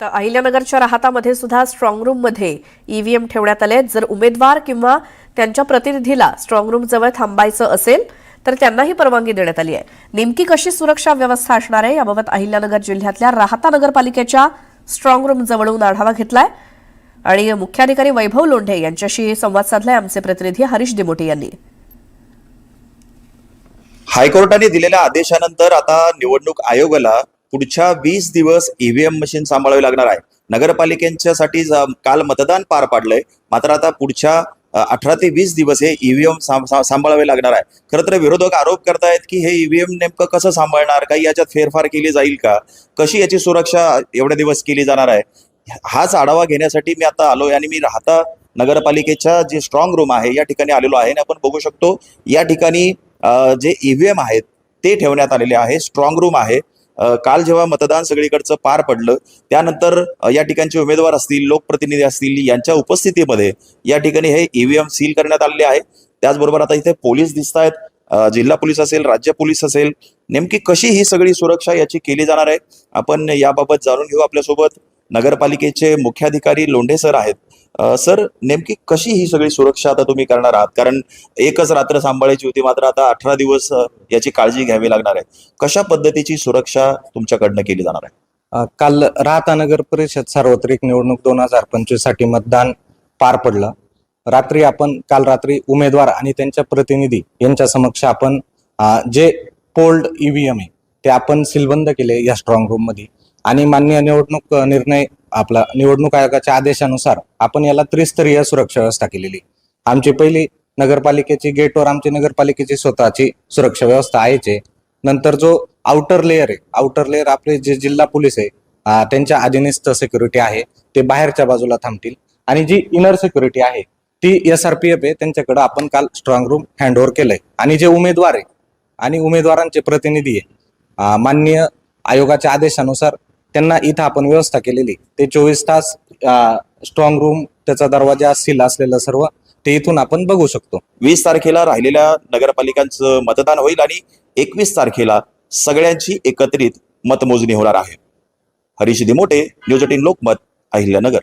तर अहिल्यानगरच्या राहतामध्ये सुद्धा स्ट्रॉंगरूममध्ये ईव्हीएम ठेवण्यात आले जर उमेदवार किंवा त्यांच्या प्रतिनिधीला स्ट्रॉंग रूम जवळ थांबायचं असेल तर त्यांनाही परवानगी देण्यात आली आहे. नेमकी कशी सुरक्षा व्यवस्था असणार आहे याबाबत अहिल्यानगर जिल्ह्यातल्या राहता नगरपालिकेच्या स्ट्रॉंग रूम जवळून आढावा घेतलाय. आणि मुख्याधिकारी वैभव लोंढे यांच्याशी संवाद साधलाय आमचे प्रतिनिधी हरीश दिमोटे यांनी. हायकोर्टाने दिलेल्या आदेशानंतर आता निवडणूक आयोगाला पुढच्या वीस दिवस ईव्हीएम मशीन सांभाळावी लागणार आहे. नगरपालिकेच्यासाठी काल मतदान पार पाडलंय. मात्र आता पुढच्या अठरा ते वीस दिवस हे ईव्हीएम सांभाळावे लागणार आहे. खरं तर विरोधक आरोप करतायत की हे ईव्हीएम नेमकं कसं सांभाळणार? काही याच्यात फेरफार केली जाईल का? कशी याची सुरक्षा एवढे दिवस केली जाणार आहे? हाच आढावा घेण्यासाठी मी आता आलोय आणि मी राहता नगरपालिकेच्या जे स्ट्रॉंग रूम आहे या ठिकाणी आलेलो आहे आणि आपण बघू शकतो या ठिकाणी जे ईव्हीएम आहेत ते ठेवण्यात आलेले आहे. स्ट्रॉंग रूम आहे. काल जेव्हा मतदान सगळीकडचं पार पडलं त्यानंतर या ठिकाणचे उमेदवार असतील लोकप्रतिनिधी असतील यांच्या उपस्थितीमध्ये या ठिकाणी हे ईव्हीएम सील करण्यात आलेले आहे. त्याचबरोबर आता इथे पोलीस दिसत आहेत जिल्हा पोलीस असेल राज्य पोलीस असेल नेमकी कशी ही सगळी सुरक्षा याची केली जाणार आहे? आपण याबाबत जाणून घेऊ आपल्यासोबत. नगरपालिकेचे मुख्याधिकारी लोंढे सर आहेत. सर नेमकी कशी ही सगळी सुरक्षा आता तुम्ही करणार आहात? कारण एकच रात्र सांभाळायची होती मात्र आता अठरा दिवस याची काळजी घ्यावी लागणार आहे. कशा पद्धतीची सुरक्षा तुमच्याकडनं केली जाणार आहे? काल राहता नगर परिषद सार्वत्रिक निवडणूक दोन हजार पंचवीससाठी मतदान पार पडलं. रात्री आपण काल रात्री उमेदवार आणि त्यांच्या प्रतिनिधी यांच्या समक्ष आपण जे पोल्ड ईव्हीएम आहे ते आपण सीलबंद केले या स्ट्रॉंग रूममध्ये. आणि मान्य निवडणूक निर्णय आपला निवडणूक आयोगाच्या आदेशानुसार आपण याला त्रिस्तरीय सुरक्षा व्यवस्था केलेली. आमची पहिली नगरपालिकेची गेटवर आमची नगरपालिकेची स्वतःची सुरक्षा व्यवस्था आहेच आहे. नंतर जो आउटर लेअर आहे आउटर लेअर आपले जे जिल्हा पोलीस आहे त्यांच्या अधीनस्थ सिक्युरिटी आहे ते बाहेरच्या बाजूला थांबतील. आणि जी इनर सिक्युरिटी आहे ती एस आर पी एफ आहे त्यांच्याकडे आपण काल स्ट्रॉंग रूम हँडओव्हर केलंय. आणि जे उमेदवार आहे आणि उमेदवारांचे प्रतिनिधी आहे माननीय आयोगाच्या आदेशानुसार त्यांना इथं आपण व्यवस्था केलेली. ते चोवीस तास स्ट्रॉंग रूम त्याचा दरवाजा सील असलेला सर्व ते इथून आपण बघू शकतो. वीस तारखेला राहिलेल्या नगरपालिकांचं मतदान होईल आणि एकवीस तारखेला सगळ्यांची एकत्रित मतमोजणी होणार आहे. Harish Dimote news eighteen Lokmat Ahilyanagar.